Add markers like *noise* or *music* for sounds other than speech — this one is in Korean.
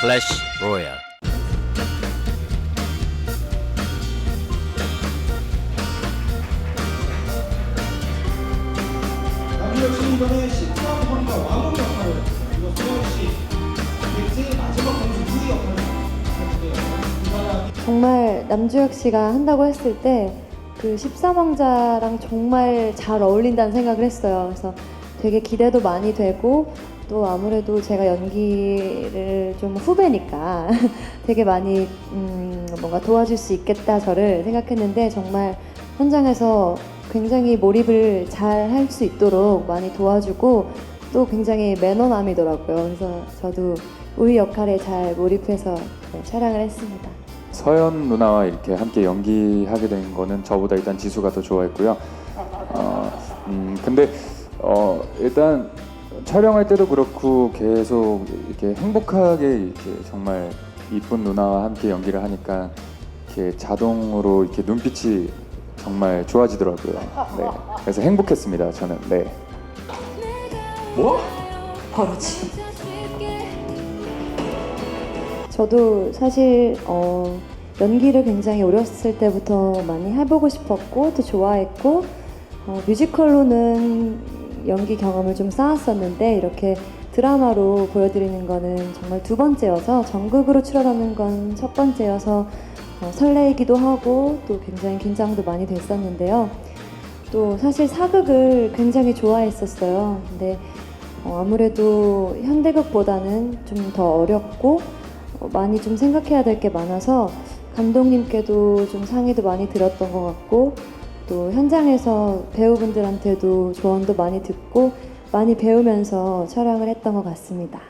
클래시 로얄 남주혁 씨 이번에 13번과 왕후 역할을 그리고 소영 씨 객지 마지막 공주 유리 역할을 하시는데요. 이 사람이 정말 남주혁 씨가 한다고 했을 때 그 13왕자랑 정말 잘 어울린다는 생각을 했어요. 그래서 되게 기대도 많이 되고 또 아무래도 제가 연기를 좀 후배니까 *laughs* 되게 많이 음, 뭔가 도와줄 수 있겠다 저를 생각했는데 정말 현장에서 굉장히 몰입을 잘 할 수 있도록 많이 도와주고 또 굉장히 매너남이더라고요. 그래서 저도 우리 역할에 잘 몰입해서 네, 촬영을 했습니다. 서연 누나와 이렇게 함께 연기하게 된 거는 저보다 일단 지수가 더 좋아했고요. 어, 음, 근데 어, 일단 촬영할 때도 그렇고 계속 이렇게 행복하게 이렇게 정말 이쁜 누나와 함께 연기를 하니까 이렇게 자동으로 이렇게 눈빛이 정말 좋아지더라고요. 네. 그래서 행복했습니다. 저는 네. 버러지. 저도 사실 어, 연기를 굉장히 어렸을 때부터 많이 해보고 싶었고 또 좋아했고 어, 뮤지컬로는 연기 경험을 좀 쌓았었는데 이렇게 드라마로 보여드리는 거는 정말 두 번째여서 전극으로 출연하는 건 첫 번째여서 어, 설레이기도 하고 또 굉장히 긴장도 많이 됐었는데요. 또 사실 사극을 굉장히 좋아했었어요. 근데 어, 아무래도 현대극보다는 좀 더 어렵고 어, 많이 좀 생각해야 될 게 많아서 감독님께도 좀 상의도 많이 들었던 것 같고 또 현장에서 배우분들한테도 조언도 많이 듣고 많이 배우면서 촬영을 했던 것 같습니다.